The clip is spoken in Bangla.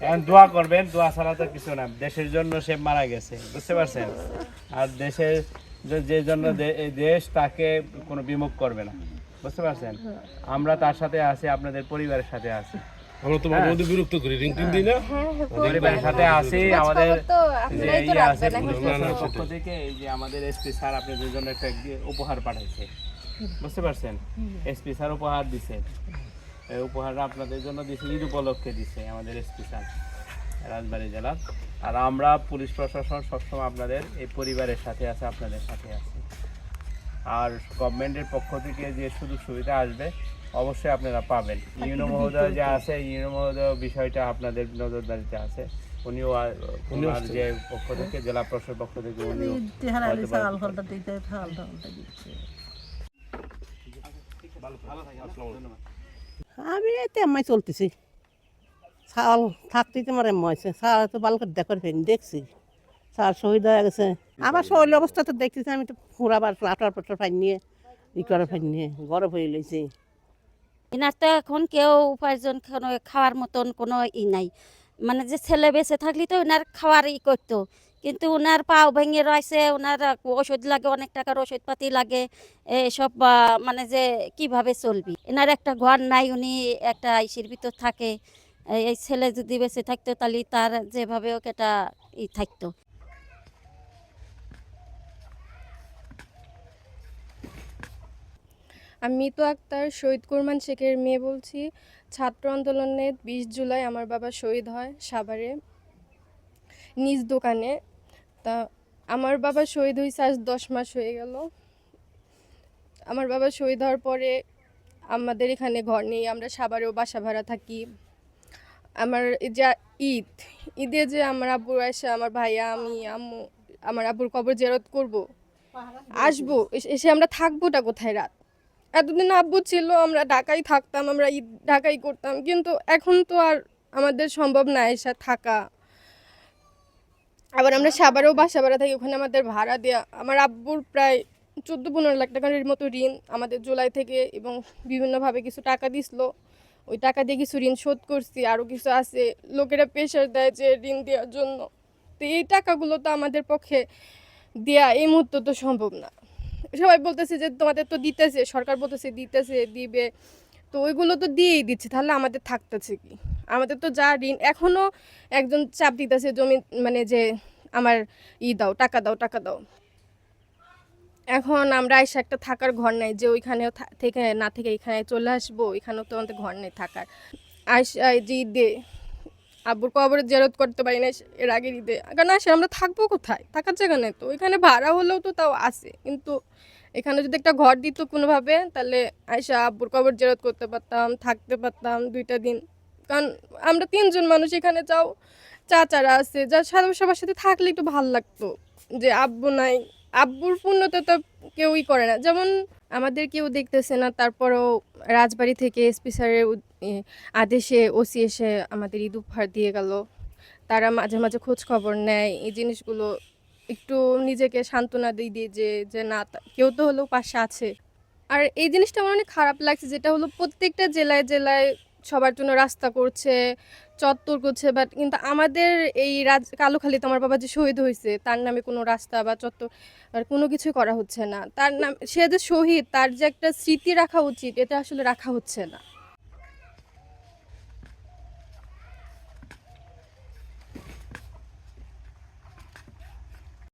এখন দোয়া করবেন দোয়া ছাড়া তো কিছু না। দেশের জন্য সে মারা গেছে বুঝতে পারছেন? আর দেশের যে- যে জন্য দেশ তাকে কোনো বিমুখ করবে না বুঝতে পারছেন? আমরা তার সাথে আছি আপনাদের পরিবারের সাথে আছি। আমরা তোমার বন্ধু বিরক্ত করি রিং টিং দিই না? পরিবারের সাথে আছি আমাদের যে আপনারাই তো আছে রাখবেন পুলিশ না, না, প্রশাসনের পক্ষ থেকে এই যে আমাদের এসপি স্যার আপনাদের জন্য একটা উপহার পাঠাইছে। বুঝতে পারছেন? এসপি স্যার উপহার দিছে। এই উপহারটা আপনাদের জন্য দিছে ঈদ উপলক্ষে দিছে আমাদের এসপি স্যার রাজবাড়ী জেলার। আর আমরা পুলিশ প্রশাসন সবসময় আপনাদের এই পরিবারের সাথে আছে আপনাদের সাথে আছে। আর গভর্নমেন্টের পক্ষ থেকে যে সুযোগ সুবিধা আসবে অবশ্যই আপনারা পাবেন। ইউনো মহোদয় যে আছে ইউনো মহোদয় বিষয়টা আপনাদের নজরদারিতে আছে। উনিও যে পক্ষ থেকে জেলা প্রশাসনের পক্ষ থেকে উনিও হয়তো বা- আমি এতে এমআই চলতেছি। চাল থাকতেই তোমার এমআই আছে চাল তো ভালো করে দেখো ফেন দেখছি। চাল শহীদ হয়ে গেছে। আমার শরীর অবস্থা তো দেখতেছি আমি তো ফুরাবার আটার পটার ফাইন নিয়ে ই করার ফাইন নিয়ে গরম হয়ে লইছি এনার তো এখন কেউ উপার্জন কোনো খাওয়ার মতন কোনো ই নাই। মানে যে ছেলে বেঁচে থাকলে তো ওনার খাওয়ার ই করতো। কিন্তু ওনার পাও ভেঙে রয়েছে ওনার ওষুধ লাগে, অনেক টাকার ওষুধপাতি লাগে, এসব মানে যে কীভাবে চলবি? এনার একটা ঘর নাই, উনি একটা ইসির ভিতর থাকে এই ছেলে যদি বেঁচে থাকতো তাহলে তার যেভাবে ওকে একটা ই থাকতো। আমি তো আক্তার শহীদ কুরমান শেখের মেয়ে বলছি। ছাত্র আন্দোলনে বিশ জুলাই আমার বাবা শহীদ হয় সাভারে, নিজ দোকানে। তা আমার বাবা শহীদ হয়েছে আজ দশ মাস হয়ে গেল। আমার বাবা শহীদ হওয়ার পরে আমাদের এখানে ঘর নেই, আমরা সাবারেও বাসা ভাড়া থাকি। আমার যে ঈদ, ঈদে যে আমার আব্বু এসে আমার ভাইয়া, আমি, আম্মু, আমার আব্বুর কবর জেরত করব। আসব এসে- আমরা থাকবোটা কোথায় রাত? এতদিন আব্বু ছিল, আমরা ঢাকায় থাকতাম, আমরা ঈদ ঢাকায় করতাম, কিন্তু এখন তো আর আমাদের সম্ভব না এসে থাকা। আবার আমরা সাবারেও বাসা ভাড়া থাকি, ওখানে আমাদের ভাড়া দেওয়া আমার আব্বুর প্রায় চোদ্দ পনেরো লাখ টাকার মতো ঋণ আমাদের জুলাই থেকে এবং বিভিন্নভাবে কিছু টাকা দিছিল। ওই টাকা দিয়ে কিছু ঋণ শোধ করছি, আরও কিছু আছে। লোকেরা প্রেশার দেয় যে ঋণ দেওয়ার জন্য। তো এই টাকাগুলো তো আমাদের পক্ষে দেয়া এই মুহূর্তে তো সম্ভব না। সবাই বলতেছে যে তোমাদের তো দিতেছে, সরকার বলতেছে দিতেছে, দিবে। তো ওইগুলো তো দিয়েই দিচ্ছে, তাহলে আমাদের থাকতেছে কি? আমাদের তো যা ঋণ এখনও একজন চাপ দিতেছে জমি মানে যে আমার ই দাও, টাকা দাও টাকা দাও। এখন আমরা এসে একটা থাকার ঘর নাই, যে ওইখানেও থেকে, না থেকে এখানে চলে আসব, ওইখানেও তো আমাদের ঘর নেই থাকার। এই যে ঈদে, আব্বুর কবরে জেরত করতে পারি না এর আগের ঈদে। কারণ আসে, আমরা থাকব কোথায়? থাকার জায়গা নেই তো, ওইখানে ভাড়া হলেও তো তাও আছে, কিন্তু এখানে যদি একটা ঘর দিত কোনোভাবে, তাহলে আয়সা আব্বুর কবর জেরত করতে পারতাম, থাকতে পারতাম দুইটা দিন। কারণ আমরা তিনজন মানুষ এখানে, যাও চাচারা আছে, যা সবার সবার সাথে থাকলে একটু ভালো লাগতো যে আব্বু নাই। আব্বুর পূর্ণতা তো কেউই করে না। যেমন আমাদের কেউ দেখতেছে না, তারপরেও রাজবাড়ি থেকে এসপি স্যারের আদেশে ওসি এসে আমাদের ঈদ উপহার দিয়ে গেল। তারা মাঝে মাঝে খোঁজ খবর নেয়, এই জিনিসগুলো একটু নিজেকে সান্ত্বনা দিয়ে দিয়ে যে যে না কেউ তো হলেও পাশে আছে। আর এই জিনিসটা আমার অনেক খারাপ লাগছে, যেটা হলো প্রত্যেকটা জেলায় জেলায় সবার জন্য রাস্তা করছে, চত্বর করছে বাট কিন্তু আমাদের এই রাজ, কালোখালীতে আমার বাবা যে শহীদ হয়েছে, তার নামে কোনো রাস্তা বা চত্বর আর কোনো কিছুই করা হচ্ছে না। তার নাম, সে যে শহীদ, তার যে একটা স্মৃতি রাখা উচিত, এটা আসলে রাখা হচ্ছে না।